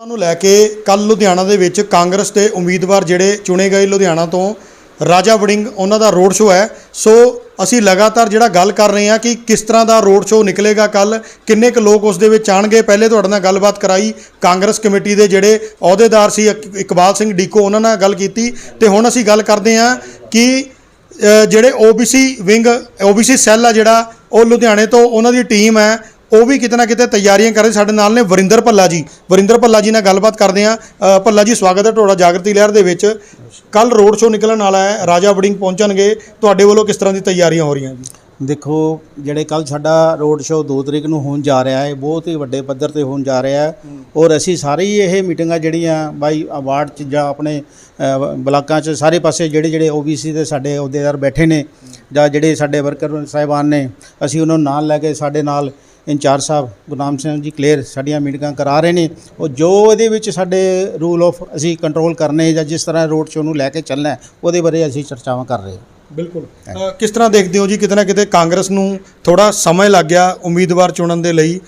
ਨੂੰ ਲੈ ਕੇ ਕੱਲ ਲੁਧਿਆਣਾ ਦੇ ਵਿੱਚ ਕਾਂਗਰਸ ਦੇ ਉਮੀਦਵਾਰ ਜਿਹੜੇ ਚੁਣੇ ਗਏ ਲੁਧਿਆਣਾ ਤੋਂ ਰਾਜਾ ਵੜਿੰਗ ਉਹਨਾਂ ਦਾ ਰੋਡ ਸ਼ੋਅ ਹੈ। ਸੋ ਅਸੀਂ ਲਗਾਤਾਰ ਜਿਹੜਾ ਗੱਲ ਕਰ ਰਹੇ ਹਾਂ ਕਿ ਕਿਸ ਤਰ੍ਹਾਂ ਦਾ ਰੋਡ ਸ਼ੋਅ ਨਿਕਲੇਗਾ ਕੱਲ ਕਿੰਨੇ ਕੁ ਲੋਕ ਉਸ ਦੇ ਵਿੱਚ ਆਣਗੇ ਪਹਿਲੇ ਤੁਹਾਡੇ ਨਾਲ ਗੱਲਬਾਤ ਕਰਾਈ ਕਾਂਗਰਸ ਕਮੇਟੀ ਦੇ ਜਿਹੜੇ ਅਹੁਦੇਦਾਰ ਸੀ ਇਕਬਾਲ ਸਿੰਘ ਡੀਕੋ ਉਹਨਾਂ ਨਾਲ ਗੱਲ ਕੀਤੀ। ਤੇ ਹੁਣ ਅਸੀਂ ਗੱਲ ਕਰਦੇ ਹਾਂ ਕਿ ਅ, ਜਿਹੜੇ OBC ਵਿੰਗ OBC ਸੈੱਲ ਆ ਜਿਹੜਾ ਉਹ ਲੁਧਿਆਣੇ ਤੋਂ ਉਹਨਾਂ ਦੀ ਟੀਮ ਹੈ। ਉਹ ਵੀ ਕਿਤੇ ਨਾ ਕਿਤੇ ਤਿਆਰੀਆਂ ਕਰ ਰਹੇ ਸਾਡੇ ਨਾਲ ਨੇ ਵਰਿੰਦਰ ਭੱਲਾ ਜੀ। ਵਰਿੰਦਰ ਭੱਲਾ ਜੀ ਨਾਲ ਗੱਲਬਾਤ ਕਰਦੇ ਆ ਭੱਲਾ ਜੀ, ਸਵਾਗਤ ਹੈ ਤੁਹਾਡਾ ਜਾਗਰਤੀ ਲਹਿਰ ਦੇ ਵਿੱਚ। ਕੱਲ ਰੋਡ ਸ਼ੋਅ ਨਿਕਲਣ ਵਾਲਾ ਹੈ। ਰਾਜਾ ਵੜਿੰਗ ਪਹੁੰਚਣਗੇ। ਤੁਹਾਡੇ ਵੱਲੋਂ ਕਿਸ ਤਰ੍ਹਾਂ ਦੀ ਤਿਆਰੀਆਂ ਹੋ ਰਹੀਆਂ ਜੀ? ਦੇਖੋ, ਜਿਹੜੇ ਕੱਲ ਸਾਡਾ ਰੋਡ ਸ਼ੋਅ 2 ਤਰੀਕ ਨੂੰ ਹੋਣ ਜਾ ਰਿਹਾ ਹੈ, ਬਹੁਤ ਹੀ ਵੱਡੇ ਪੱਧਰ ਤੇ ਹੋਣ ਜਾ ਰਿਹਾ ਹੈ। ਔਰ ਅਸੀਂ ਸਾਰੀ ਇਹ ਮੀਟਿੰਗਾਂ ਜਿਹੜੀਆਂ ਬਾਈ ਅਵਾਰਡ ਚ ਜਾਂ ਆਪਣੇ ਬਲਾਕਾਂ ਚ ਸਾਰੇ ਪਾਸੇ ਜਿਹੜੇ ਜਿਹੜੇ OBC ਦੇ ਸਾਡੇ ਅਹੁਦੇਦਾਰ ਬੈਠੇ ਨੇ ਜਾਂ ਜਿਹੜੇ ਸਾਡੇ ਵਰਕਰ ਸਾਹਿਬਾਨ ਨੇ, ਅਸੀਂ ਉਹਨਾਂ ਨੂੰ ਨਾਲ ਲੈ ਕੇ ਸਾਡੇ ਨਾਲ ਇੰਚਾਰਜ ਸਾਹਿਬ ਗੁਰਨਾਮ ਸਿੰਘ ਜੀ ਕਲੀਅਰ ਸਾਡੀਆਂ ਮੀਟਿੰਗਾਂ ਕਰਾ ਰਹੇ ਨੇ। ਉਹ ਜੋ ਇਹਦੇ ਵਿੱਚ ਸਾਡੇ ਰੂਲ ਆਫ ਅਸੀਂ ਕੰਟਰੋਲ ਕਰਨੇ ਜਾਂ ਜਿਸ ਤਰ੍ਹਾਂ ਰੋਡ ਸ਼ੋਅ ਨੂੰ ਲੈ ਕੇ ਚੱਲਣਾ ਉਹਦੇ ਬਾਰੇ ਅਸੀਂ ਚਰਚਾਵਾਂ ਕਰ ਰਹੇ ਹਾਂ। ਬਿਲਕੁਲ। ਕਿਸ ਤਰ੍ਹਾਂ ਦੇਖਦੇ ਹੋ ਜੀ ਕਿਤੇ ਨਾ ਕਿਤੇ ਕਾਂਗਰਸ ਨੂੰ ਥੋੜਾ ਸਮਾਂ ਲੱਗ ਗਿਆ ਉਮੀਦਵਾਰ ਚੁਣਨ ਦੇ ਲਈ।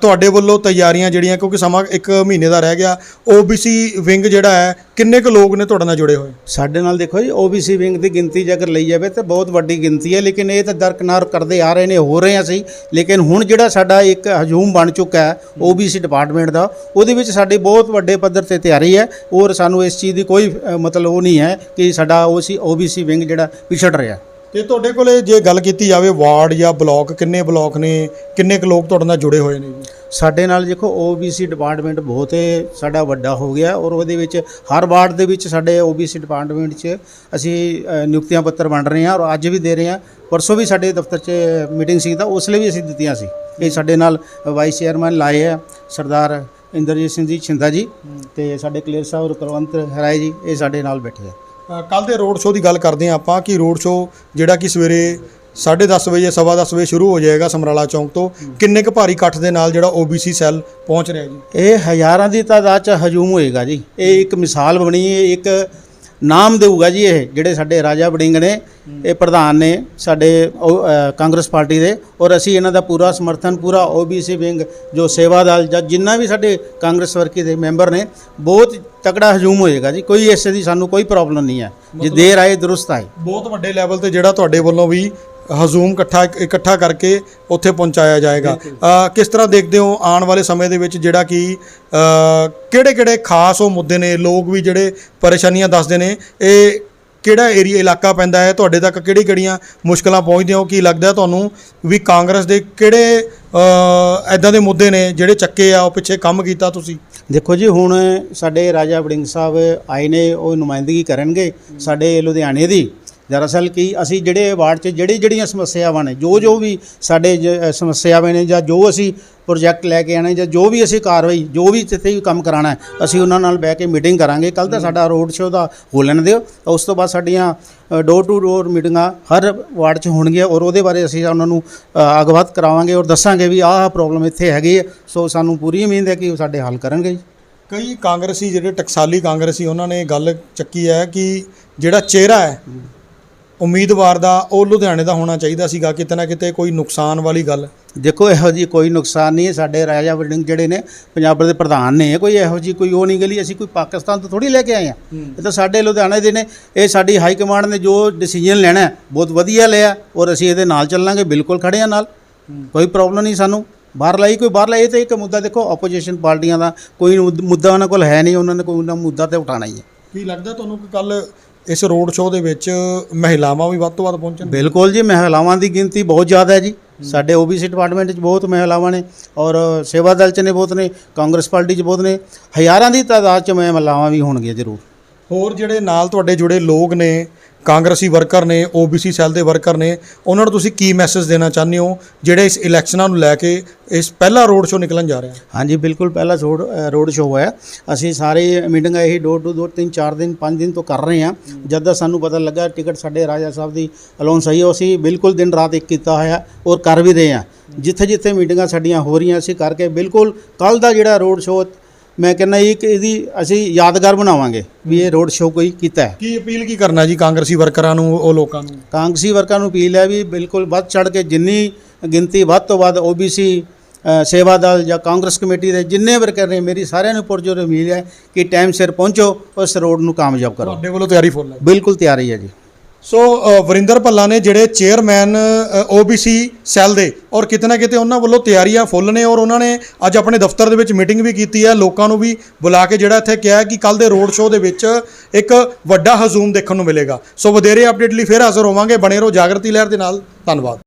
ਤੁਹਾਡੇ ਵੱਲੋਂ ਤਿਆਰੀਆਂ ਜਿਹੜੀਆਂ, ਕਿਉਂਕਿ ਸਮਾਂ 1 ਮਹੀਨੇ ਦਾ ਰਹਿ ਗਿਆ OBC ਵਿੰਗ ਜਿਹੜਾ ਹੈ, ਕਿੰਨੇ ਕੁ ਲੋਕ ਨੇ ਤੁਹਾਡੇ ਨਾਲ ਜੁੜੇ ਹੋਏ? ਸਾਡੇ ਨਾਲ ਦੇਖੋ ਜੀ OBC ਵਿੰਗ ਦੀ ਗਿਣਤੀ ਜੇਕਰ ਲਈ ਜਾਵੇ ਤਾਂ ਬਹੁਤ ਵੱਡੀ ਗਿਣਤੀ ਹੈ, ਲੇਕਿਨ ਇਹ ਤਾਂ ਦਰਕਨਾਰ ਕਰਦੇ ਆ ਰਹੇ ਨੇ, ਹੋ ਰਹੇ ਆ ਸਹੀ ਲੇਕਿਨ ਹੁਣ ਜਿਹੜਾ ਸਾਡਾ ਇੱਕ ਹਜੂਮ ਬਣ ਚੁੱਕਾ ਹੈ OBC ਡਿਪਾਰਟਮੈਂਟ ਦਾ, ਉਹਦੇ ਵਿੱਚ ਸਾਡੀ ਬਹੁਤ ਵੱਡੇ ਪੱਧਰ ਤੇ ਤਿਆਰੀ ਹੈ, ਔਰ ਸਾਨੂੰ ਇਸ ਚੀਜ਼ ਦੀ ਕੋਈ ਮਤਲਬ ਉਹ ਨਹੀਂ ਹੈ ਕਿ ਸਾਡਾ OC OBC ਵਿੰਗ ਜਿਹੜਾ ਪਿਛੜ ਰਿਹਾ। ਤੇ ਤੁਹਾਡੇ ਕੋਲੇ ਜੇ ਗੱਲ ਕੀਤੀ ਜਾਵੇ ਵਾਰਡ ਜਾਂ ਬਲਾਕ ਕਿੰਨੇ ਬਲਾਕ ਨੇ? ਕਿੰਨੇ ਕੁ ਲੋਕ ਤੁਹਾਡੇ ਨਾਲ ਜੁੜੇ ਹੋਏ ਨੇ ਜੀ? ਸਾਡੇ ਨਾਲ ਦੇਖੋ OBC ਡਿਪਾਰਟਮੈਂਟ ਬਹੁਤ ਹੀ ਸਾਡਾ ਵੱਡਾ ਹੋ ਗਿਆ ਔਰ ਉਹਦੇ ਵਿੱਚ ਹਰ ਵਾਰਡ ਦੇ ਵਿੱਚ ਸਾਡੇ OBC ਡਿਪਾਰਟਮੈਂਟ 'ਚ ਅਸੀਂ ਨਿਯੁਕਤੀਆਂ ਪੱਤਰ ਵੰਡ ਰਹੇ ਹਾਂ ਔਰ ਅੱਜ ਵੀ ਦੇ ਰਹੇ ਹਾਂ। ਪਰਸੋਂ ਵੀ ਸਾਡੇ ਦਫ਼ਤਰ 'ਚ ਮੀਟਿੰਗ ਸੀ ਤਾਂ ਉਸ ਲਈ ਵੀ ਅਸੀਂ ਦਿੱਤੀਆਂ ਸੀ। ਇਹ ਸਾਡੇ ਨਾਲ ਵਾਈਸ ਚੇਅਰਮੈਨ ਲਾਏ ਆ ਸਰਦਾਰ ਇੰਦਰਜੀਤ ਸਿੰਘ ਜੀ ਛਿੰਦਾ ਜੀ ਤੇ ਸਾਡੇ ਕਲੀਅਰ ਸਾਹਿਬ ਕੁਲਵੰਤ ਹਰਾਏ ਜੀ ਇਹ ਸਾਡੇ ਨਾਲ ਬੈਠੇ ਆ। ਕੱਲ ਦੇ ਰੋਡ ਸ਼ੋਅ ਦੀ ਗੱਲ ਕਰਦੇ ਹਾਂ ਆਪਾਂ ਕਿ ਰੋਡ ਸ਼ੋਅ ਜਿਹੜਾ ਕਿ ਸਵੇਰੇ 10:30 ਵਜੇ, ਸਵਾ ਦਸ ਵਜੇ ਸ਼ੁਰੂ ਹੋ ਜਾਏਗਾ ਸਮਰਾਲਾ ਚੌਂਕ ਤੋਂ। ਕਿੰਨੇ ਕੁ ਭਾਰੀ ਇਕੱਠ ਦੇ ਨਾਲ ਜਿਹੜਾ OBC ਸੈੱਲ ਪਹੁੰਚ ਰਿਹਾ ਜੀ? ਇਹ ਹਜ਼ਾਰਾਂ ਦੀ ਤਾਦਾਦ 'ਚ ਹਜੂਮ ਹੋਏਗਾ ਜੀ। ਇਹ ਇੱਕ ਮਿਸਾਲ ਬਣੀ ਹੈ ਇੱਕ ਨਾਮ ਦੇਊਗਾ ਜੀ ਇਹ ਜਿਹੜੇ ਸਾਡੇ ਰਾਜਾ ਵੜਿੰਗ ਨੇ ਇਹ ਪ੍ਰਧਾਨ ਨੇ ਸਾਡੇ ਕਾਂਗਰਸ ਪਾਰਟੀ ਦੇ ਔਰ ਅਸੀਂ ਇਹਨਾਂ ਦਾ ਪੂਰਾ ਸਮਰਥਨ ਪੂਰਾ OBC ਵਿੰਗ ਜੋ ਸੇਵਾ ਦਲ ਜਾਂ ਜਿੰਨਾ ਵੀ ਸਾਡੇ ਕਾਂਗਰਸ ਵਰਗੀ ਦੇ ਮੈਂਬਰ ਨੇ ਬਹੁਤ ਤਕੜਾ ਹਜੂਮ ਹੋਏਗਾ ਜੀ ਕੋਈ ਇਸੇ ਦੀ ਸਾਨੂੰ ਕੋਈ ਪ੍ਰੋਬਲਮ ਨਹੀਂ ਹੈ ਜੇ ਦੇਰ ਆਏ ਦਰੁਸਤ ਆਏ। ਬਹੁਤ ਵੱਡੇ ਲੈਵਲ ਤੇ ਜਿਹੜਾ ਤੁਹਾਡੇ ਵੱਲੋਂ ਵੀ ਹਜ਼ੂਮ ਇਕੱਠਾ ਇਕੱਠਾ ਕਰਕੇ ਉੱਥੇ ਪਹੁੰਚਾਇਆ ਜਾਏਗਾ। ਕਿਸ ਤਰ੍ਹਾਂ ਦੇਖਦੇ ਹੋ ਆਉਣ ਵਾਲੇ ਸਮੇਂ ਦੇ ਵਿੱਚ ਜਿਹੜਾ ਕਿ ਕਿਹੜੇ ਕਿਹੜੇ ਖਾਸ ਉਹ ਮੁੱਦੇ ਨੇ ਲੋਕ ਵੀ ਜਿਹੜੇ ਪਰੇਸ਼ਾਨੀਆਂ ਦੱਸਦੇ ਨੇ ਇਹ ਕਿਹੜਾ ਏਰੀਆ ਇਲਾਕਾ ਪੈਂਦਾ ਹੈ ਤੁਹਾਡੇ ਤੱਕ ਕਿਹੜੀ ਕਿਹੜੀਆਂ ਮੁਸ਼ਕਲਾਂ ਪਹੁੰਚਦੀਆਂ ਹੋ ਕੀ ਲੱਗਦਾ ਤੁਹਾਨੂੰ ਵੀ ਕਾਂਗਰਸ ਦੇ ਕਿਹੜੇ ਐਦਾਂ ਦੇ ਮੁੱਦੇ ਨੇ ਜਿਹੜੇ ਚੱਕੇ ਆ ਉਹ ਪਿੱਛੇ ਕੰਮ ਕੀਤਾ ਤੁਸੀਂ? ਦੇਖੋ ਜੀ ਹੁਣ ਸਾਡੇ ਰਾਜਾ ਵੜਿੰਗ ਸਾਹਿਬ ਆਏ ਨੇ ਉਹ ਨੁਮਾਇੰਦਗੀ ਕਰਨਗੇ ਸਾਡੇ ਲੁਧਿਆਣੇ ਦੀ। ਦਰਅਸਲ ਕੀ ਅਸੀਂ ਜਿਹੜੇ ਵਾਰਡ 'ਚ ਜਿਹੜੀ ਜਿਹੜੀਆਂ ਸਮੱਸਿਆਵਾਂ ਨੇ ਜੋ ਜੋ ਵੀ ਸਾਡੇ ਜ- ਸਮੱਸਿਆਵਾਂ ਨੇ ਜਾਂ ਜੋ ਅਸੀਂ ਪ੍ਰੋਜੈਕਟ ਲੈ ਕੇ ਆਣੇ ਜਾਂ ਜੋ ਵੀ ਅਸੀਂ ਕਾਰਵਾਈ ਜੋ ਵੀ ਜਿੱਥੇ ਵੀ ਕੰਮ ਕਰਾਣਾ ਹੈ ਅਸੀਂ ਉਹਨਾਂ ਨਾਲ ਬਹਿ ਕੇ ਮੀਟਿੰਗ ਕਰਾਂਗੇ। ਕੱਲ ਤਾਂ ਸਾਡਾ ਰੋਡ ਸ਼ੋਅ ਦਾ ਹੋ ਲੈਣ ਦਿਓ। ਉਸ ਤੋਂ ਬਾਅਦ ਸਾਡੀਆਂ ਡੋਰ ਟੂ ਡੋਰ ਮੀਟਿੰਗਾਂ ਹਰ ਵਾਰਡ 'ਚ ਹੋਣਗੀਆਂ ਔਰ ਉਹਦੇ ਬਾਰੇ ਅਸੀਂ ਉਹਨਾਂ ਨੂੰ ਅ, ਅਗਵਤ ਕਰਾਵਾਂਗੇ ਔਰ ਦੱਸਾਂਗੇ ਵੀ ਆਹ ਪ੍ਰੋਬਲਮ ਇੱਥੇ ਹੈਗੀ ਹੈ। ਸੋ ਸਾਨੂੰ ਪੂਰੀ ਉਮੀਦ ਹੈ ਕਿ ਉਹ ਸਾਡੇ ਹੱਲ ਕਰਨਗੇ ਜੀ। ਕਈ ਕਾਂਗਰਸੀ ਜਿਹੜੇ ਟਕਸਾਲੀ ਕਾਂਗਰਸੀ ਉਹਨਾਂ ਨੇ ਗੱਲ ਚੱਕੀ ਹੈ ਕਿ ਜਿਹੜਾ ਚਿਹਰਾ ਹੈ। ਉਮੀਦਵਾਰ ਦਾ ਉਹ ਲੁਧਿਆਣੇ ਦਾ ਹੋਣਾ ਚਾਹੀਦਾ ਸੀਗਾ ਕਿਤੇ ਨਾ ਕਿਤੇ ਕੋਈ ਨੁਕਸਾਨ ਵਾਲੀ ਗੱਲ। ਦੇਖੋ ਇਹੋ ਜੀ ਕੋਈ ਨੁਕਸਾਨ ਨਹੀਂ ਹੈ। ਸਾਡੇ ਰਾਜਾ ਵੜਿੰਗ ਜਿਹੜੇ ਨੇ ਪੰਜਾਬ ਦੇ ਪ੍ਰਧਾਨ ਨੇ ਕੋਈ ਇਹੋ ਜੀ ਕੋਈ ਉਹ ਨਹੀਂ ਗਲੀ ਅਸੀਂ ਕੋਈ ਪਾਕਿਸਤਾਨ ਤੋਂ ਥੋੜੀ ਲੈ ਕੇ ਆਏ ਆ ਇਹ ਤਾਂ ਸਾਡੇ ਲੁਧਿਆਣੇ ਦੇ ਨੇ। ਇਹ ਸਾਡੀ ਹਾਈ ਕਮਾਂਡ ਨੇ ਜੋ ਡਿਸੀਜਨ ਲੈਣਾ ਬਹੁਤ ਵਧੀਆ ਲਿਆ ਔਰ ਅਸੀਂ ਇਹਦੇ ਨਾਲ ਚੱਲਾਂਗੇ ਬਿਲਕੁਲ ਖੜੇ ਆ ਨਾਲ। ਕੋਈ ਪ੍ਰੋਬਲਮ ਨਹੀਂ ਸਾਨੂੰ। ਬਾਹਰ ਲਈ ਕੋਈ ਬਾਹਰ ਲਈ ਤਾਂ ਇੱਕ ਮੁੱਦਾ ਦੇਖੋ ਆਪੋਜੀਸ਼ਨ ਪਾਰਟੀਆਂ ਦਾ ਕੋਈ ਮੁੱਦ- ਉਹਨਾਂ ਕੋਲ ਹੈ ਨਹੀਂ ਉਹਨਾਂ ਨੇ ਕੋਈ ਨਾ ਮੁੱਦਾ ਤੇ ਉਠਾਣਾ ਹੀ ਹੈ। ਕੀ ਲੱਗਦਾ ਤੁਹਾਨੂੰ ਕਿ ਕੱਲ ਇਸ ਰੋਡ ਸ਼ੋਅ ਦੇ ਵਿੱਚ ਮਹਿਲਾਵਾਂ ਵੀ ਵੱਧ ਤੋਂ ਵੱਧ ਪਹੁੰਚਣ। ਬਿਲਕੁਲ ਜੀ ਮਹਿਲਾਵਾਂ ਦੀ ਗਿਣਤੀ ਬਹੁਤ ਜ਼ਿਆਦਾ ਹੈ ਜੀ। ਸਾਡੇ OBC ਡਿਪਾਰਟਮੈਂਟ 'ਚ ਬਹੁਤ ਮਹਿਲਾਵਾਂ ਨੇ ਔਰ ਸੇਵਾ ਦਲ 'ਚ ਨੇ ਬਹੁਤ ਨੇ ਕਾਂਗਰਸ ਪਾਰਟੀ 'ਚ ਬਹੁਤ ਨੇ। ਹਜ਼ਾਰਾਂ ਦੀ ਤਾਦਾਦ 'ਚ ਮਹਿਲਾਵਾਂ ਵੀ ਹੋਣਗੀਆਂ ਜ਼ਰੂਰ। ਹੋਰ ਜਿਹੜੇ ਨਾਲ ਤੁਹਾਡੇ ਜੁੜੇ ਲੋਕ ਨੇ ਕਾਂਗਰਸੀ ਵਰਕਰ ਨੇ OBC ਸੈੱਲ ਦੇ ਵਰਕਰ ਨੇ, ਉਹਨਾਂ ਨੂੰ ਤੁਸੀਂ ਕੀ ਮੈਸੇਜ ਦੇਣਾ ਚਾਹੁੰਦੇ ਹੋ, ਜਿਹੜੇ ਇਸ ਇਲੈਕਸ਼ਨਾਂ ਨੂੰ ਲੈ ਕੇ ਇਸ ਪਹਿਲਾ ਰੋਡ ਸ਼ੋਅ ਨਿਕਲਣ ਜਾ ਰਿਹਾ ਹਾਂਜੀ, ਬਿਲਕੁਲ ਪਹਿਲਾ ਰੋਡ ਰੋਡ ਸ਼ੋਅ ਹੋਇਆ ਅਸੀਂ ਸਾਰੇ ਮੀਟਿੰਗਾਂ ਇਹੀ ਡੋਰ ਟੂ ਡੋਰ ਤਿੰਨ, ਚਾਰ ਦਿਨ, ਪੰਜ ਦਿਨ ਤੋਂ ਕਰ ਰਹੇ ਹਾਂ। ਜਦ ਦਾ ਸਾਨੂੰ ਪਤਾ ਲੱਗਾ ਟਿਕਟ ਸਾਡੇ ਰਾਜਾ ਸਾਹਿਬ ਦੀ ਅਲਾਉਣ ਆਈ ਹੈ, ਅਸੀਂ ਬਿਲਕੁਲ ਦਿਨ ਰਾਤ ਇੱਕ ਕੀਤਾ ਹੋਇਆ ਔਰ ਕਰ ਵੀ ਰਹੇ ਹਾਂ। ਜਿੱਥੇ ਜਿੱਥੇ ਮੀਟਿੰਗਾਂ ਸਾਡੀਆਂ ਹੋ ਰਹੀਆਂ, ਅਸੀਂ ਕਰਕੇ ਬਿਲਕੁਲ ਕੱਲ ਦਾ ਜਿਹੜਾ ਰੋਡ ਸ਼ੋਅ ਮੈਂ ਕਹਿੰਦਾ ਇੱਕ ਇਹਦੀ ਅਸੀਂ ਯਾਦਗਾਰ ਬਣਾਵਾਂਗੇ ਵੀ ਇਹ ਰੋਡ ਸ਼ੋਅ ਕੋਈ ਕੀਤਾ ਹੈ। ਕੀ ਅਪੀਲ ਕੀ ਕਰਨਾ ਜੀ ਕਾਂਗਰਸੀ ਵਰਕਰਾਂ ਨੂੰ ਉਹ ਲੋਕਾਂ ਨੂੰ? ਕਾਂਗਰਸੀ ਵਰਕਰਾਂ ਨੂੰ ਅਪੀਲ ਹੈ ਵੀ ਬਿਲਕੁਲ ਵੱਧ ਚੜ ਕੇ ਜਿੰਨੀ ਗਿਣਤੀ ਵੱਧ ਤੋਂ ਵੱਧ ਅ, ਸੇਵਾ ਦਲ ਜਾਂ ਕਾਂਗਰਸ ਕਮੇਟੀ ਦੇ ਜਿੰਨੇ ਵਰਕਰ ਨੇ ਮੇਰੀ ਸਾਰਿਆਂ ਨੂੰ ਪੁਰਜੋਰ ਉਮੀਦ ਹੈ ਕਿ ਟਾਈਮ ਸਿਰ ਪਹੁੰਚੋ ਉਸ ਰੋਡ ਨੂੰ ਕਾਮਯਾਬ ਕਰੋ। ਤੁਹਾਡੇ ਵੱਲੋਂ ਤਿਆਰੀ ਫੁੱਲ ਹੈ? ਬਿਲਕੁਲ ਤਿਆਰੀ ਹੈ ਜੀ। ਸੋ ਵਰਿੰਦਰ ਭੱਲਾ ਨੇ ਜਿਹੜੇ ਚੇਅਰਮੈਨ OBC ਸੈੱਲ ਦੇ ਔਰ ਕਿਤੇ ਨਾ ਕਿਤੇ ਉਹਨਾਂ ਵੱਲੋਂ ਤਿਆਰੀਆਂ ਫੁੱਲ ਨੇ ਔਰ ਉਹਨਾਂ ਨੇ ਅੱਜ ਆਪਣੇ ਦਫ਼ਤਰ ਦੇ ਵਿੱਚ ਮੀਟਿੰਗ ਵੀ ਕੀਤੀ ਹੈ, ਲੋਕਾਂ ਨੂੰ ਵੀ ਬੁਲਾ ਕੇ ਜਿਹੜਾ ਇੱਥੇ ਕਿਹਾ ਕਿ ਕੱਲ ਦੇ ਰੋਡ ਸ਼ੋਅ ਦੇ ਵਿੱਚ ਇੱਕ ਵੱਡਾ ਹਜੂਮ ਦੇਖਣ ਨੂੰ ਮਿਲੇਗਾ। ਸੋ ਵਧੇਰੇ ਅਪਡੇਟ ਲਈ ਫਿਰ ਹਾਜ਼ਰ ਹੋਵਾਂਗੇ। ਬਣੇ ਰਹੋ ਜਾਗਰਤੀ ਲਹਿਰ ਦੇ ਨਾਲ। ਧੰਨਵਾਦ।